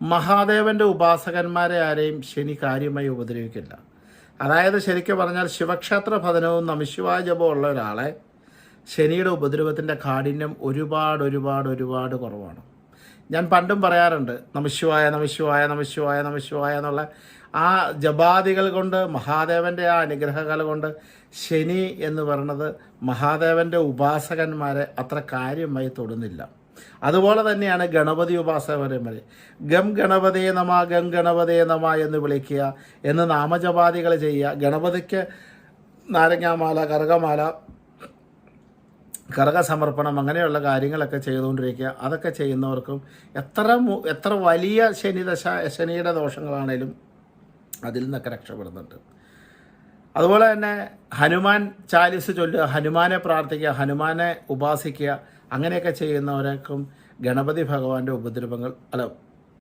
മഹാദേവന്റെ ഉപാസകന്മാരെ ആരെയും ശനി കാര്യമായി ഉപദ്രവിക്കില്ല. അതായത് ശരിക്കും പറഞ്ഞാൽ ശിവക്ഷേത്ര ഭജനവും നമശിവായ ജപവും ഉള്ള ഒരാളെ ശനിയുടെ ഉപദ്രവത്തിന്റെ കാഠിന്യം ഒരുപാട് ഒരുപാട് ഒരുപാട് കുറവാണ്. ഞാൻ പണ്ടും പറയാറുണ്ട് നമശിവായ നമശിവായ നമശിവായ നമശിവായ എന്നുള്ള ആ ജപാദികൾ കൊണ്ട് മഹാദേവന്റെ ആ അനുഗ്രഹങ്ങൾ കൊണ്ട് ശനി എന്ന് പറയുന്നത് മഹാദേവന്റെ ഉപാസകന്മാരെ അത്ര കാര്യമായി തൊടുന്നില്ല. അതുപോലെ തന്നെയാണ് ഗണപതി ഉപാസകന്മാർ ഗം ഗണപതേ നമ ഗം ഗണപതേ നമ എന്ന് വിളിക്കുക എന്ന് നാമജപാദികൾ ചെയ്യുക. ഗണപതിക്ക് നാരങ്ങാമാല കറുകമാല കറകസമർപ്പണം അങ്ങനെയുള്ള കാര്യങ്ങളൊക്കെ ചെയ്തുകൊണ്ടിരിക്കുക. അതൊക്കെ ചെയ്യുന്നവർക്കും എത്ര എത്ര വലിയ ശനിദശ ശനിയുടെ ദോഷങ്ങളാണേലും അതിൽ നിന്നൊക്കെ രക്ഷപ്പെടുന്നുണ്ട്. അതുപോലെ തന്നെ ഹനുമാൻ ചാലിസ് ചൊല്ലുക ഹനുമാനെ പ്രാർത്ഥിക്കുക ഹനുമാനെ ഉപാസിക്കുക അങ്ങനെയൊക്കെ ചെയ്യുന്നവർക്കും ഗണപതി ഭഗവാന്റെ ഉപദ്രവങ്ങൾ അല്ല